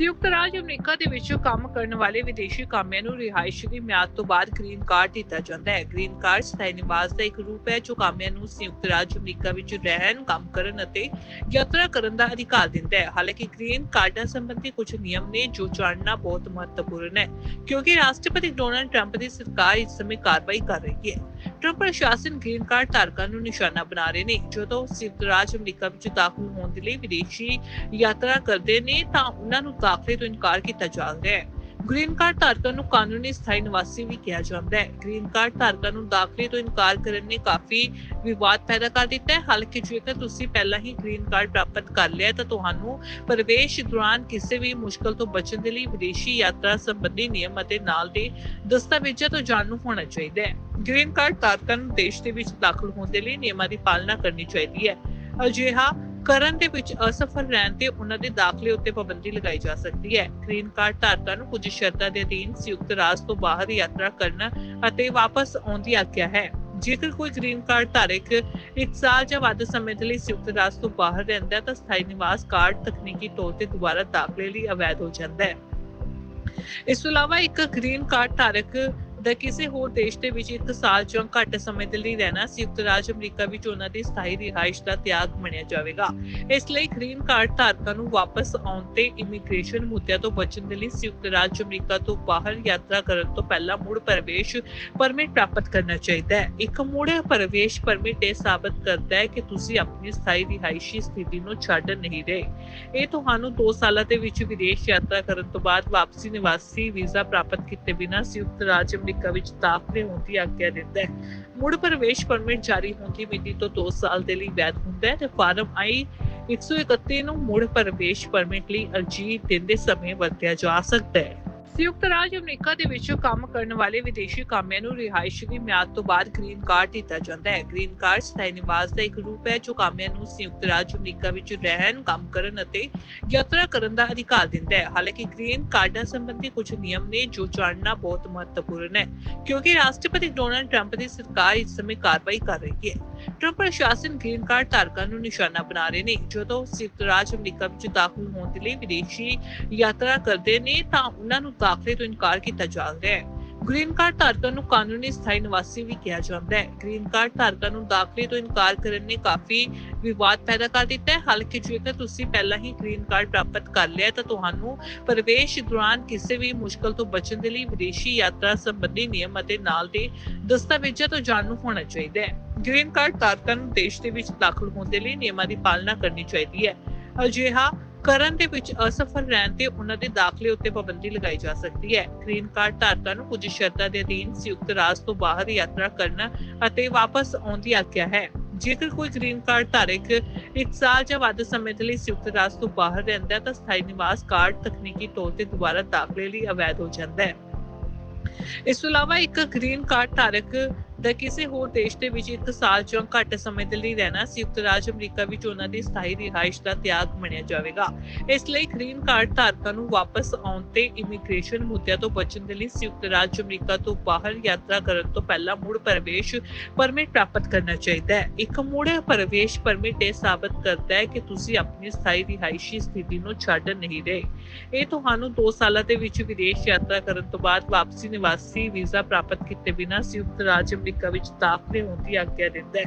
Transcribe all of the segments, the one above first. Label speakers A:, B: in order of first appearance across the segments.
A: ਸੰਯੁਕਤ ਰਾਜ ਅਮਰੀਕਾ ਦੇ ਵਿੱਚ ਕੰਮ ਕਰਨ ਵਾਲੇ ਵਿਦੇਸ਼ੀ ਕਾਮਿਆਂ ਨੂੰ ਰਿਹਾਇਸ਼ ਦੀ ਮਿਆਦ ਤੋਂ ਬਾਅਦ ਗ੍ਰੀਨ ਕਾਰਡ ਦਿੱਤਾ ਜਾਂਦਾ ਹੈ। ਗ੍ਰੀਨ ਕਾਰਡ ਸਥਾਈ ਨਿਵਾਸ ਦਾ ਇੱਕ ਰੂਪ ਹੈ ਜੋ ਕਾਮਿਆਂ ਨੂੰ ਸੰਯੁਕਤ ਰਾਜ ਅਮਰੀਕਾ ਵਿੱਚ ਰਹਿਣ, ਕੰਮ ਕਰਨ ਅਤੇ ਯਾਤਰਾ ਕਰਨ ਦਾ ਅਧਿਕਾਰ ਦਿੰਦਾ ਹੈ। ਹਾਲਾਂਕਿ ਗ੍ਰੀਨ ਕਾਰਡਾਂ ਸੰਬੰਧੀ ਕੁਝ ਨਿਯਮ ਨੇ ਜੋ ਜਾਣਨਾ ਬਹੁਤ ਮਹੱਤਵਪੂਰਨ ਹੈ ਕਿਉਂਕਿ ਰਾਸ਼ਟਰਪਤੀ ਡੋਨਲਡ ਟਰੰਪ ਦੀ ਸਰਕਾਰ ਇਸ ਸਮੇਂ ਕਾਰਵਾਈ ਕਰ ਰਹੀ ਹੈ। ਟਰੰਪ ਪ੍ਰਸ਼ਾਸਨ ਗ੍ਰੀਨ ਕਾਰਡ ਧਾਰਕਾਂ ਨੂੰ ਨਿਸ਼ਾਨਾ ਬਣਾ ਰਹੇ ਨੇ। ਜਦੋਂ ਸੰਯੁਕਤ ਰਾਜ ਅਮਰੀਕਾ ਵਿੱਚ ਦਾਖਲ ਹੋਣ ਦੇ ਲਈ ਵਿਦੇਸ਼ੀ ਯਾਤਰਾ ਕਰਦੇ ਨੇ, ਤਾਂ ਉਹਨਾਂ ਨੂੰ ਦਾਖਲੇ ਤੋਂ ਇਨਕਾਰ ਕੀਤਾ ਜਾ ਰਿਹਾ ਹੈ। ਗ੍ਰੀਨ ਕਾਰਡ ਧਾਰਕਾਂ ਨੂੰ ਕਾਨੂੰਨੀ ਸਥਾਈ ਨਿਵਾਸੀ ਵੀ ਕਿਹਾ ਜਾਂਦਾ ਹੈ। ਗ੍ਰੀਨ ਕਾਰਡ ਧਾਰਕਾਂ ਨੂੰ ਦਾਖਲੇ ਤੋਂ ਇਨਕਾਰ ਕਰਨ ਨੇ ਕਾਫੀ ਵਿਵਾਦ ਪੈਦਾ ਕਰ ਦਿੱਤਾ ਹੈ। ਹਾਲਾਂਕਿ ਜੇਕਰ ਤੁਸੀਂ ਪਹਿਲਾਂ ਹੀ ਗ੍ਰੀਨ ਕਾਰਡ ਪ੍ਰਾਪਤ ਕਰ ਲਿਆ ਤਾਂ ਤੁਹਾਨੂੰ ਪ੍ਰਵੇਸ਼ ਦੌਰਾਨ ਕਿਸੇ ਵੀ ਮੁਸ਼ਕਲ ਤੋਂ ਬਚਣ ਦੇ ਲਈ ਵਿਦੇਸ਼ੀ ਯਾਤਰਾ ਸੰਬੰਧੀ ਨਿਯਮ ਅਤੇ ਨਾਲ ਦੇ ਦਸਤਾਵੇਜ਼ਾਂ ਤੋਂ ਜਾਣੂ ਹੋਣਾ ਚਾਹੀਦਾ ਹੈ। ਗ੍ਰੀਨ ਕਾਰਡ ਧਾਰਕਾਂ ਨੂੰ ਦੇਸ਼ ਦੇ ਵਿੱਚ ਦਾਖਲ ਹੋਣ ਦੇ ਲਈ ਨਿਯਮਾਂ ਦੀ ਪਾਲਣਾ ਕਰਨੀ ਚਾਹੀਦੀ ਹੈ। ਅਜਿਹਾ ਕਰਨ ਦੇ ਵਿੱਚ ਅਸਫਲ ਰਹਿਣ ਤੇ ਉਹਨਾਂ ਦੇ ਦਾਖਲੇ ਉੱਤੇ ਪਾਬੰਦੀ ਲਗਾਈ ਜਾ ਸਕਦੀ ਹੈ। ਗ੍ਰੀਨ ਕਾਰਡ ਧਾਰਕਾਂ ਨੂੰ ਕੁਝ ਸ਼ਰਤਾਂ ਦੇ ਅਧੀਨ ਸੰਯੁਕਤ ਰਾਜ ਤੋਂ ਬਾਹਰ ਯਾਤਰਾ ਕਰਨ ਅਤੇ ਵਾਪਸ ਆਉਣ ਦੀ ਆਗਿਆ ਹੈ। ਜੇਕਰ ਕੋਈ ਗ੍ਰੀਨ ਕਾਰਡ ਧਾਰਕ ਇੱਕ ਸਾਲ ਜਾਂ ਵੱਧ ਸਮੇਂ ਦੇ ਲਈ ਸੰਯੁਕਤ ਰਾਜ ਤੋਂ ਬਾਹਰ ਰਹਿੰਦਾ ਹੈ ਤਾਂ ਸਥਾਈ ਨਿਵਾਸ ਕਾਰਡ ਤਕਨੀਕੀ ਤੌਰ ਤੇ ਦੁਬਾਰਾ ਦਾਖਲੇ ਲਈ ਅਵੈਧ ਹੋ ਜਾਂਦਾ ਹੈ। ਇਸ ਤੋਂ ਇਲਾਵਾ ਇੱਕ ਗ੍ਰੀਨ ਕਾਰਡ ਧਾਰਕ ਦਾ ਕਿਸੇ ਹੋਰ ਦੇਸ਼ ਦੇ ਵਿੱਚ ਇੱਕ ਸਾਲ ਜਾਂ ਘੱਟ ਸਮੇਂ ਦੇ ਲਈ ਰਹਿਣਾ ਸੰਯੁਕਤ ਰਾਜ ਅਮਰੀਕਾ ਵਿੱਚ ਉਹਨਾਂ ਦੀ ਸਥਾਈ ਰਿਹਾਇਸ਼ ਦਾ ਤਿਆਗ ਮੰਨਿਆ ਜਾਵੇਗਾ। ਇਸ ਲਈ ਗ੍ਰੀਨ ਕਾਰਡ ਧਾਰਕਾਂ ਨੂੰ ਵਾਪਸ ਆਉਣ ਤੇ ਇਮੀਗ੍ਰੇਸ਼ਨ ਮੁੱਦਿਆਂ ਤੋਂ ਬਚਣ ਦੇ ਲਈ ਸੰਯੁਕਤ ਰਾਜ ਅਮਰੀਕਾ ਤੋਂ ਬਾਹਰ ਯਾਤਰਾ ਕਰਨ ਤੋਂ ਪਹਿਲਾਂ ਮੁੜ ਪ੍ਰਵੇਸ਼ ਪਰਮਿਟ ਪ੍ਰਾਪਤ ਕਰਨਾ ਚਾਹੀਦਾ ਹੈ। ਇੱਕ ਮੁੜ ਪ੍ਰਵੇਸ਼ ਪਰਮਿਟ ਇਹ ਸਾਬਤ ਕਰਦਾ ਹੈ ਕਿ ਤੁਸੀਂ ਆਪਣੀ ਸਥਾਈ ਰਿਹਾਇਸ਼ੀ ਸਥਿਤੀ ਨੂੰ ਛੱਡ ਨਹੀਂ ਰਹੇ। ਇਹ ਤੁਹਾਨੂੰ 2 ਸਾਲਾਂ ਦੇ ਵਿੱਚ ਵਿਦੇਸ਼ ਯਾਤਰਾ ਕਰਨ ਤੋਂ ਬਾਅਦ ਵਾਪਸੀ ਨਿਵਾਸੀ ਵੀਜ਼ਾ ਪ੍ਰਾਪਤ ਕੀਤੇ ਬਿਨਾਂ ਸੰਯੁਕਤ ਰਾਜ ਅਮਰੀਕਾ ਵਿੱਚ ਦਾਖਲੇ ਹੋਣ ਦੀ ਆਗਿਆ ਦਿੰਦਾ ਹੈ। ਮੁੜ ਪ੍ਰਵੇਸ਼ ਪਰਮਿਟ ਜਾਰੀ ਹੋਣ ਦੀ ਮਿਤੀ ਤੋਂ 2 ਸਾਲ ਦੇ ਲਈ ਵੈਧ ਹੁੰਦਾ ਹੈ ਤੇ ਫਾਰਮ ਆਈ 131 ਨੂੰ ਮੁੜ ਪ੍ਰਵੇਸ਼ ਪਰਮਿਟ ਲਈ ਅਰਜੀ ਦਿੰਦੇ ਸਮੇਂ ਵਰਤਿਆ ਜਾ ਸਕਦਾ ਹੈ। ਸੰਯੁਕਤ ਰਾਜ ਅਮਰੀਕਾ ਦੇ ਵਿੱਚ ਕੰਮ ਕਰਨ ਵਾਲੇ ਵਿਦੇਸ਼ੀ ਕਾਮਿਆਂ ਨੂੰ ਰਿਹਾਇਸ਼ ਮਿਆਦ ਤੋਂ ਬਾਅਦ ਗ੍ਰੀਨ ਕਾਰਡ ਦਿੱਤਾ ਜਾਂਦਾ ਹੈ। ਗ੍ਰੀਨ ਕਾਰਡ ਸਥਾਈ ਨਿਵਾਸ ਦਾ ਇੱਕ ਰੂਪ ਹੈ ਜੋ ਕਾਮਿਆਂ ਨੂੰ ਸੰਯੁਕਤ ਰਾਜ ਅਮਰੀਕਾ ਵਿੱਚ ਰਹਿਣ, ਕੰਮ ਕਰਨ ਅਤੇ ਯਾਤਰਾ ਕਰਨ ਦਾ ਅਧਿਕਾਰ ਦਿੰਦਾ ਹੈ। ਹਾਲਾਂਕਿ ਗ੍ਰੀਨ ਕਾਰਡਾਂ ਸੰਬੰਧੀ ਕੁਝ ਨਿਯਮ ਨੇ ਜੋ ਜਾਣਨਾ ਬਹੁਤ ਮਹੱਤਵਪੂਰਨ ਹੈ ਕਿਉਂਕਿ ਰਾਸ਼ਟਰਪਤੀ ਡੋਨਾਲਡ ਟਰੰਪ ਦੀ ਸਰਕਾਰ ਇਸ ਸਮੇਂ ਕਾਰਵਾਈ ਕਰ ਰਹੀ ਹੈ। ਟਰੰਪ ਪ੍ਰਸ਼ਾਸਨ ਗ੍ਰੀਨ ਕਾਰਡ ਧਾਰਕਾਂ ਨੂੰ ਨਿਸ਼ਾਨਾ ਬਣਾ ਰਹੇ ਨੇ। ਜਦੋਂ ਸੰਯੁਕਤ ਰਾਜ ਅਮਰੀਕਾ ਵਿੱਚ ਦਾਖਲ ਹੋਣ ਦੇ ਲਈ ਵਿਦੇਸ਼ੀ ਯਾਤਰਾ ਕਰਦੇ ਨੇ, ਤਾਂ ਉਹਨਾਂ ਨੂੰ ਦਾਖਲੇ ਤੋਂ ਇਨਕਾਰ ਕੀਤਾ ਜਾ ਰਿਹਾ ਹੈ। ਗ੍ਰੀਨ ਕਾਰਡ ਧਾਰਕਾਂ ਨੂੰ ਕਾਨੂੰਨੀ ਸਥਾਈ ਨਿਵਾਸੀ ਵੀ ਕਿਹਾ ਜਾਂਦਾ ਹੈ। ਗ੍ਰੀਨ ਕਾਰਡ ਧਾਰਕਾਂ ਨੂੰ ਦਾਖਲੇ ਤੋਂ ਇਨਕਾਰ ਕਰਨ ਨੇ ਕਾਫੀ ਵਿਵਾਦ ਪੈਦਾ ਕਰ ਦਿੱਤਾ ਹੈ। ਹਾਲਾਂਕਿ ਜੇਕਰ ਤੁਸੀਂ ਪਹਿਲਾਂ ਹੀ ਗ੍ਰੀਨ ਕਾਰਡ ਪ੍ਰਾਪਤ ਕਰ ਲਿਆ ਤਾਂ ਤੁਹਾਨੂੰ ਪ੍ਰਵੇਸ਼ ਦੌਰਾਨ ਕਿਸੇ ਵੀ ਮੁਸ਼ਕਲ ਤੋਂ ਬਚਣ ਦੇ ਲਈ ਵਿਦੇਸ਼ੀ ਯਾਤਰਾ ਸੰਬੰਧੀ ਨਿਯਮ ਅਤੇ ਨਾਲ ਦੇ ਦਸਤਾਵੇਜ਼ਾਂ ਤੋਂ ਜਾਣੂ ਹੋਣਾ ਚਾਹੀਦਾ ਹੈ। ਗ੍ਰੀਨ ਕਾਰਡ ਧਾਰਕਾਂ ਨੂੰ ਦੇਸ਼ ਦੇ ਵਿੱਚ ਦਾਖਲ ਹੋਣ ਦੇ ਲਈ ਨਿਯਮਾਂ ਦੀ ਪਾਲਣਾ ਕਰਨੀ ਚਾਹੀਦੀ ਹੈ। ਅਜਿਹਾ ਕਰਨ ਦੇ ਵਿੱਚ ਅਸਫਲ ਰਹਿਣ ਤੇ ਉਹਨਾਂ ਦੇ ਦਾਖਲੇ ਉੱਤੇ ਪਾਬੰਦੀ ਲਗਾਈ ਜਾ ਸਕਦੀ ਹੈ। ਗ੍ਰੀਨ ਕਾਰਡ ਧਾਰਕਾਂ ਨੂੰ ਕੁਝ ਸ਼ਰਤਾਂ ਦੇ ਅਧੀਨ ਸੰਯੁਕਤ ਰਾਜ ਤੋਂ ਬਾਹਰ ਯਾਤਰਾ ਕਰਨ ਅਤੇ ਵਾਪਸ ਆਉਣ ਦੀ ਆਗਿਆ ਹੈ। ਜੇਕਰ ਕੋਈ ਗ੍ਰੀਨ ਕਾਰਡ ਧਾਰਕ ਇੱਕ ਸਾਲ ਜਾਂ ਵੱਧ ਸਮੇਂ ਲਈ ਸੰਯੁਕਤ ਰਾਜ ਤੋਂ ਬਾਹਰ ਰਹਿੰਦਾ ਹੈ ਤਾਂ ਸਥਾਈ ਨਿਵਾਸ ਕਾਰਡ ਤਕਨੀਕੀ ਤੌਰ ਤੇ ਦੁਬਾਰਾ ਦਾਖਲੇ ਲਈ ਅਵੈਧ ਹੋ ਜਾਂਦਾ ਹੈ। ਇਸ ਤੋਂ ਇਲਾਵਾ ਇੱਕ ਗ੍ਰੀਨ ਕਾਰਡ ਧਾਰਕ ਦਾ ਕਿਸੇ ਹੋਰ ਦੇਸ਼ ਦੇ ਵਿੱਚ ਇੱਕ ਸਾਲ ਜਾਂ ਘੱਟ ਸਮੇਂ ਦੇ ਲਈ ਰਹਿਣਾ ਸੰਯੁਕਤ ਰਾਜ ਅਮਰੀਕਾ ਵਿੱਚ ਉਹਨਾਂ ਦੀ ਸਥਾਈ ਰਿਹਾਇਸ਼ ਦਾ ਤਿਆਗ ਮੰਨਿਆ ਜਾਵੇਗਾ। ਇਸ ਲਈ ਗ੍ਰੀਨ ਕਾਰਡ ਧਾਰਕਾਂ ਨੂੰ ਵਾਪਸ ਆਉਣ ਤੇ ਇਮੀਗ੍ਰੇਸ਼ਨ ਮੁੱਦਿਆਂ ਤੋਂ ਬਚਣ ਦੇ ਲਈ ਸੰਯੁਕਤ ਰਾਜ ਅਮਰੀਕਾ ਤੋਂ ਬਾਹਰ ਯਾਤਰਾ ਕਰਨ ਤੋਂ ਪਹਿਲਾਂ ਮੁੜ ਪ੍ਰਵੇਸ਼ ਪਰਮਿਟ ਪ੍ਰਾਪਤ ਕਰਨਾ ਚਾਹੀਦਾ ਹੈ। ਇੱਕ ਮੁੜ ਪ੍ਰਵੇਸ਼ ਪਰਮਿਟ ਇਹ ਸਾਬਤ ਕਰਦਾ ਹੈ ਕਿ ਤੁਸੀਂ ਆਪਣੀ ਸਥਾਈ ਰਿਹਾਇਸ਼ੀ ਸਥਿਤੀ ਨੂੰ ਛੱਡ ਨਹੀਂ ਰਹੇ। ਇਹ ਤੁਹਾਨੂੰ 2 ਸਾਲਾਂ ਦੇ ਵਿੱਚ ਵਿਦੇਸ਼ ਯਾਤਰਾ ਕਰਨ ਤੋਂ ਬਾਅਦ ਵਾਪਸੀ ਨਿਵਾਸੀ ਵੀਜ਼ਾ ਪ੍ਰਾਪਤ ਕੀਤੇ ਬਿਨਾਂ ਸੰਯੁਕਤ ਰਾਜ ਅਮਰੀਕਾ ਵਿੱਚ ਦਾਖਲੇ ਹੋਣ ਦੀ ਆਗਿਆ ਦਿੰਦਾ ਹੈ।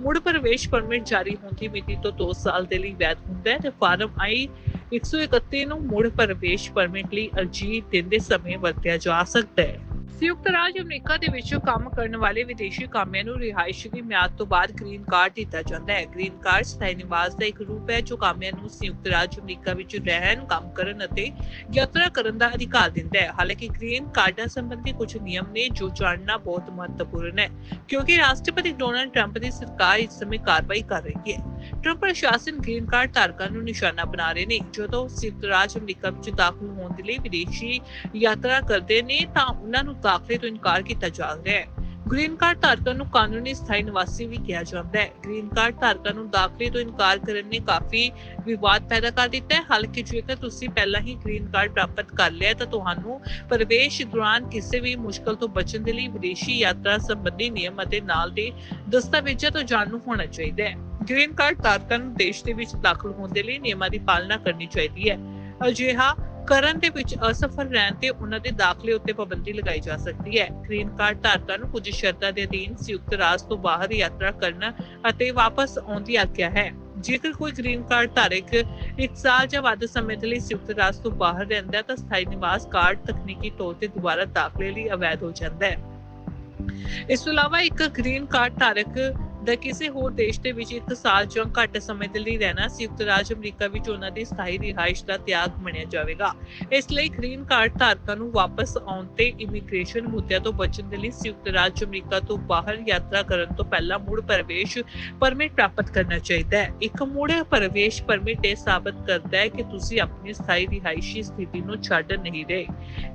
A: ਮੁੜ ਪ੍ਰਵੇਸ਼ ਪਰਮਿਟ ਜਾਰੀ ਹੋਣ ਦੀ ਮਿਤੀ ਤੋਂ 2 ਸਾਲ ਦੇ ਲਈ ਵੈਧ ਹੁੰਦਾ ਹੈ ਤੇ ਫਾਰਮ ਆਈ 131 ਨੂੰ ਮੁੜ ਪ੍ਰਵੇਸ਼ ਪਰਮਿਟ ਲਈ ਅਰਜੀ ਦਿੰਦੇ ਸਮੇਂ ਵਰਤਿਆ ਜਾ ਸਕਦਾ ਹੈ। ਸੰਯੁਕਤ ਰਾਜ ਅਮਰੀਕਾ ਦੇ ਵਿੱਚ ਕੰਮ ਕਰਨ ਵਾਲੇ ਵਿਦੇਸ਼ੀ ਕਾਮਿਆਂ ਨੂੰ ਰਿਹਾਇਸ਼ ਦੀ ਮਿਆਦ ਤੋਂ ਬਾਅਦ ਗ੍ਰੀਨ ਕਾਰਡ ਦਿੱਤਾ ਜਾਂਦਾ ਹੈ। ਗ੍ਰੀਨ ਕਾਰਡ ਸਥਾਈ ਨਿਵਾਸ ਦਾ ਇੱਕ ਰੂਪ ਹੈ ਜੋ ਕਾਮਿਆਂ ਨੂੰ ਸੰਯੁਕਤ ਰਾਜ ਅਮਰੀਕਾ ਵਿੱਚ ਰਹਿਣ, ਕੰਮ ਕਰਨ ਅਤੇ ਯਾਤਰਾ ਕਰਨ ਦਾ ਅਧਿਕਾਰ ਦਿੰਦਾ ਹੈ। ਹਾਲਾਂਕਿ ਗ੍ਰੀਨ ਕਾਰਡਾਂ ਸੰਬੰਧੀ ਕੁਝ ਨਿਯਮ ਨੇ ਜੋ ਜਾਣਨਾ ਬਹੁਤ ਮਹੱਤਵਪੂਰਨ ਹੈ ਕਿਉਂਕਿ ਰਾਸ਼ਟਰਪਤੀ ਡੋਨਾਲਡ ਟਰੰਪ ਦੀ ਸਰਕਾਰ ਇਸ ਸਮੇਂ ਕਾਰਵਾਈ ਕਰ ਰਹੀ ਹੈ। ਟਰੰਪ ਪ੍ਰਸ਼ਾਸਨ ਗ੍ਰੀਨ ਕਾਰਡ ਧਾਰਕਾਂ ਨੂੰ ਨਿਸ਼ਾਨਾ ਬਣਾ ਰਹੇ ਨੇ। ਜਦੋਂ ਸੰਯੁਕਤ ਰਾਜ ਅਮਰੀਕਾ ਵਿੱਚ ਦਾਖਲ ਹੋਣ ਦੇ ਲਈ ਵਿਦੇਸ਼ੀ ਯਾਤਰਾ ਕਰਦੇ ਨੇ, ਤਾਂ ਉਹਨਾਂ ਨੂੰ ਦਾਖਲੇ ਤੋਂ ਇਨਕਾਰ ਕੀਤਾ ਜਾ ਰਿਹਾ ਹੈ। ਗ੍ਰੀਨ ਕਾਰਡ ਧਾਰਕਾਂ ਨੂੰ ਕਾਨੂੰਨੀ ਸਥਾਈ ਨਿਵਾਸੀ ਵੀ ਕਿਹਾ ਜਾਂਦਾ ਹੈ। ਗ੍ਰੀਨ ਕਾਰਡ ਧਾਰਕਾਂ ਨੂੰ ਦਾਖਲੇ ਤੋਂ ਇਨਕਾਰ ਕਰਨ ਨੇ ਕਾਫੀ ਵਿਵਾਦ ਪੈਦਾ ਕਰ ਦਿੱਤਾ ਹੈ। ਹਾਲਾਂਕਿ ਜੇਕਰ ਤੁਸੀਂ ਪਹਿਲਾਂ ਹੀ ਗ੍ਰੀਨ ਕਾਰਡ ਪ੍ਰਾਪਤ ਕਰ ਲਿਆ ਤਾਂ ਤੁਹਾਨੂੰ ਪ੍ਰਵੇਸ਼ ਦੌਰਾਨ ਕਿਸੇ ਵੀ ਮੁਸ਼ਕਲ ਤੋਂ ਬਚਣ ਦੇ ਲਈ ਵਿਦੇਸ਼ੀ ਯਾਤਰਾ ਸੰਬੰਧੀ ਨਿਯਮ ਅਤੇ ਨਾਲ ਦੇ ਦਸਤਾਵੇਜ਼ਾਂ ਤੋਂ ਜਾਣੂ ਹੋਣਾ ਚਾਹੀਦਾ ਹੈ। ਗ੍ਰੀਨ ਕਾਰਡ ਧਾਰਕਾਂ ਨੂੰ ਦੇਸ਼ ਦੇ ਵਿੱਚ ਦਾਖਲ ਹੋਣ ਦੇ ਲਈ ਨਿਯਮਾਂ ਦੀ ਪਾਲਣਾ ਕਰਨੀ ਚਾਹੀਦੀ ਹੈ। ਅਜਿਹਾ ਕਰਨ ਦੇ ਵਿੱਚ ਅਸਫਲ ਰਹਿਣ ਤੇ ਉਹਨਾਂ ਦੇ ਦਾਖਲੇ ਉੱਤੇ ਪਾਬੰਦੀ ਲਗਾਈ ਜਾ ਸਕਦੀ ਹੈ। ਗ੍ਰੀਨ ਕਾਰਡ ਧਾਰਕਾਂ ਨੂੰ ਕੁਝ ਸ਼ਰਤਾਂ ਦੇ ਅਧੀਨ ਸੰਯੁਕਤ ਰਾਜ ਤੋਂ ਬਾਹਰ ਯਾਤਰਾ ਕਰਨ ਅਤੇ ਵਾਪਸ ਆਉਣ ਦੀ ਆਗਿਆ ਹੈ। ਜੇਕਰ ਕੋਈ ਗ੍ਰੀਨ ਕਾਰਡ ਧਾਰਕ ਇੱਕ ਸਾਲ ਜਾਂ ਵੱਧ ਸਮੇਂ ਦੇ ਲਈ ਸੰਯੁਕਤ ਰਾਜ ਤੋਂ ਬਾਹਰ ਰਹਿੰਦਾ ਹੈ ਤਾਂ ਸਥਾਈ ਨਿਵਾਸ ਕਾਰਡ ਤਕਨੀਕੀ ਤੌਰ ਤੇ ਦੁਬਾਰਾ ਦਾਖਲੇ ਲਈ ਅਵੈਧ ਹੋ ਜਾਂਦਾ ਹੈ। ਇਸ ਤੋਂ ਇਲਾਵਾ ਇੱਕ ਗ੍ਰੀਨ ਕਾਰਡ ਧਾਰਕ ਦਾ ਕਿਸੇ ਹੋਰ ਦੇਸ਼ ਦੇ ਵਿੱਚ ਇੱਕ ਸਾਲ ਜਾਂ ਘੱਟ ਸਮੇਂ ਦੇ ਲਈ ਰਹਿਣਾ ਸੰਯੁਕਤ ਰਾਜ ਅਮਰੀਕਾ ਵਿੱਚ ਉਹਨਾਂ ਦੀ ਸਥਾਈ ਰਿਹਾਇਸ਼ ਦਾ ਤਿਆਗ ਮੰਨਿਆ ਜਾਵੇਗਾ। ਇਸ ਲਈ ਗ੍ਰੀਨ ਕਾਰਡ ਧਾਰਕਾਂ ਨੂੰ ਵਾਪਸ ਆਉਣ ਤੇ ਇਮੀਗ੍ਰੇਸ਼ਨ ਮੁੱਦਿਆਂ ਤੋਂ ਬਚਣ ਦੇ ਲਈ ਸੰਯੁਕਤ ਰਾਜ ਅਮਰੀਕਾ ਤੋਂ ਬਾਹਰ ਯਾਤਰਾ ਕਰਨ ਤੋਂ ਪਹਿਲਾਂ ਮੁੜ ਪ੍ਰਵੇਸ਼ ਪਰਮਿਟ ਪ੍ਰਾਪਤ ਕਰਨਾ ਚਾਹੀਦਾ ਹੈ। ਇੱਕ ਮੁੜ ਪ੍ਰਵੇਸ਼ ਪਰਮਿਟ ਇਹ ਸਾਬਤ ਕਰਦਾ ਹੈ ਕਿ ਤੁਸੀਂ ਆਪਣੀ ਸਥਾਈ ਰਿਹਾਇਸ਼ੀ ਸਥਿਤੀ ਨੂੰ ਛੱਡ ਨਹੀਂ ਰਹੇ।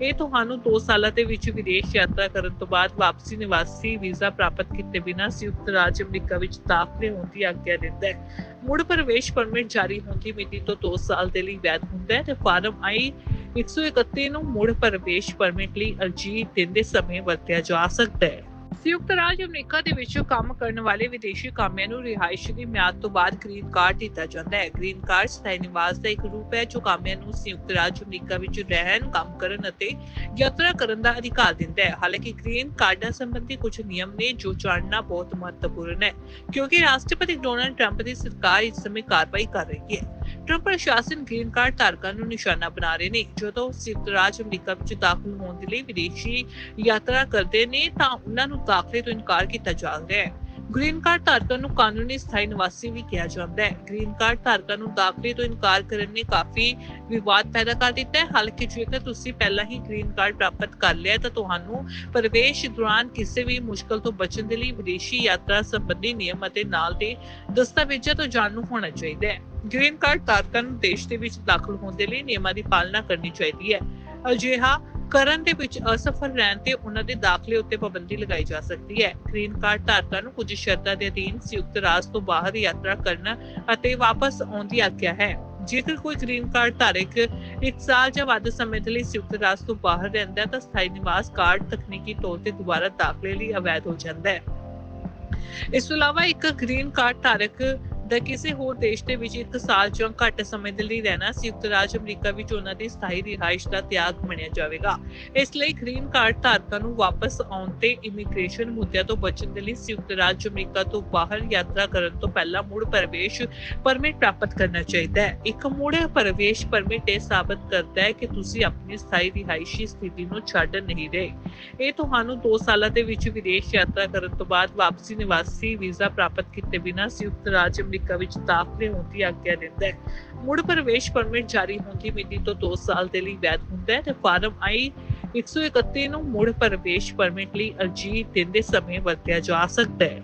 A: ਇਹ ਤੁਹਾਨੂੰ 2 ਸਾਲਾਂ ਦੇ ਵਿੱਚ ਵਿਦੇਸ਼ ਯਾਤਰਾ ਕਰਨ ਤੋਂ ਬਾਅਦ ਵਾਪਸੀ ਨਿਵਾਸੀ ਵੀਜ਼ਾ ਪ੍ਰਾਪਤ ਕੀਤੇ ਬਿਨਾਂ ਸੰਯੁਕਤ ਰਾਜ ਅਮਰੀਕਾ ਵਿੱਚ ਦਾਖਲੇ ਹੋਣ ਦੀ ਆਗਿਆ ਦਿੰਦਾ ਹੈ। ਮੁੜ ਪ੍ਰਵੇਸ਼ ਪਰਮਿਟ ਜਾਰੀ ਹੋਣ ਦੀ ਮਿਤੀ ਤੋਂ 2 ਸਾਲ ਦੇ ਲਈ ਵੈਧ ਹੁੰਦਾ ਹੈ ਤੇ ਫਾਰਮ ਆਈ 131 ਨੂੰ ਮੁੜ ਪ੍ਰਵੇਸ਼ ਪਰਮਿਟ ਲਈ ਅਰਜੀ ਦਿੰਦੇ ਸਮੇਂ ਵਰਤਿਆ ਜਾ ਸਕਦਾ ਹੈ। ਸੰਯੁਕਤ ਰਾਜ ਅਮਰੀਕਾ ਦੇ ਵਿੱਚ ਕੰਮ ਕਰਨ ਵਾਲੇ ਵਿਦੇਸ਼ੀ ਕਾਮਿਆਂ ਨੂੰ ਰਿਹਾਇਸ਼ ਦੀ ਮਿਆਦ ਤੋਂ ਬਾਅਦ ਗ੍ਰੀਨ ਕਾਰਡ ਦਿੱਤਾ ਜਾਂਦਾ ਹੈ। ਗ੍ਰੀਨ ਕਾਰਡ ਸਥਾਈ ਨਿਵਾਸ ਦਾ ਇੱਕ ਰੂਪ ਹੈ ਜੋ ਕਾਮਿਆਂ ਨੂੰ ਸੰਯੁਕਤ ਰਾਜ ਅਮਰੀਕਾ ਵਿੱਚ ਰਹਿਣ, ਕੰਮ ਕਰਨ ਅਤੇ ਯਾਤਰਾ ਕਰਨ ਦਾ ਅਧਿਕਾਰ ਦਿੰਦਾ ਹੈ। ਹਾਲਾਂਕਿ ਗ੍ਰੀਨ ਕਾਰਡਾਂ ਸੰਬੰਧੀ ਕੁਝ ਨਿਯਮ ਨੇ ਜੋ ਜਾਣਨਾ ਬਹੁਤ ਮਹੱਤਵਪੂਰਨ ਹੈ ਕਿਉਂਕਿ ਰਾਸ਼ਟਰਪਤੀ ਡੋਨਾਲਡ ਟਰੰਪ ਦੀ ਸਰਕਾਰ ਇਸ ਸਮੇਂ ਕਾਰਵਾਈ ਕਰ ਰਹੀ ਹੈ। ਟਰੰਪ ਪ੍ਰਸ਼ਾਸਨ ਗ੍ਰੀਨ ਕਾਰਡ ਧਾਰਕਾਂ ਨੂੰ ਨਿਸ਼ਾਨਾ ਬਣਾ ਰਹੇ ਨੇ। ਜਦੋਂ ਸੰਯੁਕਤ ਰਾਜ ਅਮਰੀਕਾ ਵਿੱਚ ਦਾਖਲ ਹੋਣ ਦੇ ਲਈ ਵਿਦੇਸ਼ੀ ਯਾਤਰਾ ਕਰਦੇ ਨੇ, ਤਾਂ ਉਹਨਾਂ ਨੂੰ ਦਾਖਲੇ ਤੋਂ ਇਨਕਾਰ ਕੀਤਾ ਜਾ ਹੈ। ਗ੍ਰੀਨ ਕਾਰਡ ਧਾਰਕਾਂ ਨੂੰ ਕਾਨੂੰਨੀ ਸਥਾਈ ਨਿਵਾਸੀ ਵੀ ਕਿਹਾ ਜਾਂਦਾ ਹੈ। ਗ੍ਰੀਨ ਕਾਰਡ ਧਾਰਕਾਂ ਨੂੰ ਦਾਖਲੇ ਤੋਂ ਇਨਕਾਰ ਕਰਨ ਨੇ ਕਾਫੀ ਵਿਵਾਦ ਪੈਦਾ ਕਰ ਦਿੱਤਾ ਹੈ। ਹਾਲਾਂਕਿ ਜੇਕਰ ਤੁਸੀਂ ਪਹਿਲਾਂ ਹੀ ਗ੍ਰੀਨ ਕਾਰਡ ਪ੍ਰਾਪਤ ਕਰ ਲਿਆ ਤਾਂ ਤੁਹਾਨੂੰ ਪ੍ਰਵੇਸ਼ ਦੌਰਾਨ ਕਿਸੇ ਵੀ ਮੁਸ਼ਕਲ ਤੋਂ ਬਚਣ ਦੇ ਲਈ ਵਿਦੇਸ਼ੀ ਯਾਤਰਾ ਸੰਬੰਧੀ ਨਿਯਮ ਅਤੇ ਨਾਲ ਦੇ ਦਸਤਾਵੇਜ਼ਾਂ ਤੋਂ ਜਾਣੂ ਹੋਣਾ ਚਾਹੀਦਾ ਹੈ। ਗ੍ਰੀਨ ਕਾਰਡ ਧਾਰਕਾਂ ਨੂੰ ਦੇਸ਼ ਦੇ ਵਿੱਚ ਦਾਖਲ ਹੋਣ ਦੇ ਲਈ ਨਿਯਮਾਂ ਦੀ ਪਾਲਣਾ ਕਰਨੀ ਚਾਹੀਦੀ ਹੈ। ਅਜਿਹਾ ਕਰਨ ਦੇ ਵਿੱਚ ਅਸਫਲ ਰਹਿਣ ਤੇ ਉਹਨਾਂ ਦੇ ਦਾਖਲੇ ਉੱਤੇ ਪਾਬੰਦੀ ਲਗਾਈ ਜਾ ਸਕਦੀ ਹੈ। ਗ੍ਰੀਨ ਕਾਰਡ ਧਾਰਕਾਂ ਨੂੰ ਕੁਝ ਸ਼ਰਤਾਂ ਦੇ ਅਧੀਨ ਸੰਯੁਕਤ ਰਾਜ ਤੋਂ ਬਾਹਰ ਯਾਤਰਾ ਕਰਨ ਅਤੇ ਵਾਪਸ ਆਉਣ ਦੀ ਆਗਿਆ ਹੈ। ਜੇਕਰ ਕੋਈ ਗ੍ਰੀਨ ਕਾਰਡ ਧਾਰਕ ਇੱਕ ਸਾਲ ਜਾਂ ਵੱਧ ਸਮੇਂ ਦੇ ਲਈ ਸੰਯੁਕਤ ਰਾਜ ਤੋਂ ਬਾਹਰ ਰਹਿੰਦਾ ਹੈ ਤਾਂ ਸਥਾਈ ਨਿਵਾਸ ਕਾਰਡ ਤਕਨੀਕੀ ਤੌਰ ਤੇ ਦੁਬਾਰਾ ਦਾਖਲੇ ਲਈ ਅਵੈਧ ਹੋ ਜਾਂਦਾ ਹੈ। ਇਸ ਤੋਂ ਇਲਾਵਾ ਇੱਕ ਗ੍ਰੀਨ ਕਾਰਡ ਧਾਰਕ ਦਾ ਕਿਸੇ ਹੋਰ ਦੇਸ਼ ਦੇ ਵਿੱਚ ਇੱਕ ਸਾਲ ਜਾਂ ਘੱਟ ਸਮੇਂ ਦੇ ਲਈ ਰਹਿਣਾ ਸੰਯੁਕਤ ਰਾਜ ਅਮਰੀਕਾ ਵਿੱਚ ਉਹਨਾਂ ਦੀ ਸਥਾਈ ਰਿਹਾਇਸ਼ ਦਾ ਤਿਆਗ ਮੰਨਿਆ ਜਾਵੇਗਾ। ਇਸ ਲਈ ਗ੍ਰੀਨ ਕਾਰਡ ਧਾਰਕਾਂ ਨੂੰ ਵਾਪਸ ਆਉਣ ਤੇ ਇਮੀਗ੍ਰੇਸ਼ਨ ਮੁੱਦਿਆਂ ਤੋਂ ਬਚਣ ਦੇ ਲਈ ਸੰਯੁਕਤ ਰਾਜ ਅਮਰੀਕਾ ਤੋਂ ਬਾਹਰ ਯਾਤਰਾ ਕਰਨ ਤੋਂ ਪਹਿਲਾਂ ਮੁੜ ਪ੍ਰਵੇਸ਼ ਪਰਮਿਟ ਪ੍ਰਾਪਤ ਕਰਨਾ ਚਾਹੀਦਾ ਹੈ। ਇੱਕ ਮੁੜ ਪ੍ਰਵੇਸ਼ ਪਰਮਿਟ ਇਹ ਸਾਬਤ ਕਰਦਾ ਹੈ ਕਿ ਤੁਸੀਂ ਆਪਣੀ ਸਥਾਈ ਰਿਹਾਇਸ਼ੀ ਸਥਿਤੀ ਨੂੰ ਛੱਡ ਨਹੀਂ ਰਹੇ। ਇਹ ਤੁਹਾਨੂੰ 2 ਸਾਲਾਂ ਦੇ ਵਿੱਚ ਵਿਦੇਸ਼ ਯਾਤਰਾ ਕਰਨ ਤੋਂ ਬਾਅਦ ਵਾਪਸੀ ਨਿਵਾਸੀ ਵੀਜ਼ਾ ਪ੍ਰਾਪਤ ਕੀਤੇ ਬਿਨਾਂ ਸੰਯੁਕਤ ਰਾਜ ਅਮਰੀਕਾ ਵਿੱਚ ਦਾਖਲੇ ਹੋਣ ਦੀ ਆਗਿਆ ਦਿੰਦਾ ਹੈ। ਮੁੜ ਪ੍ਰਵੇਸ਼ ਪਰਮਿਟ ਜਾਰੀ ਹੋਣ ਦੀ ਮਿਤੀ ਤੋਂ 2 ਸਾਲ ਦੇ ਲਈ ਵੈਧ ਹੁੰਦਾ ਹੈ ਤੇ ਫਾਰਮ ਆਈ 131 ਨੂੰ ਮੁੜ ਪ੍ਰਵੇਸ਼ ਪਰਮਿਟ ਲਈ ਅਰਜੀ ਦਿੰਦੇ ਸਮੇਂ ਵਰਤਿਆ ਜਾ ਸਕਦਾ ਹੈ।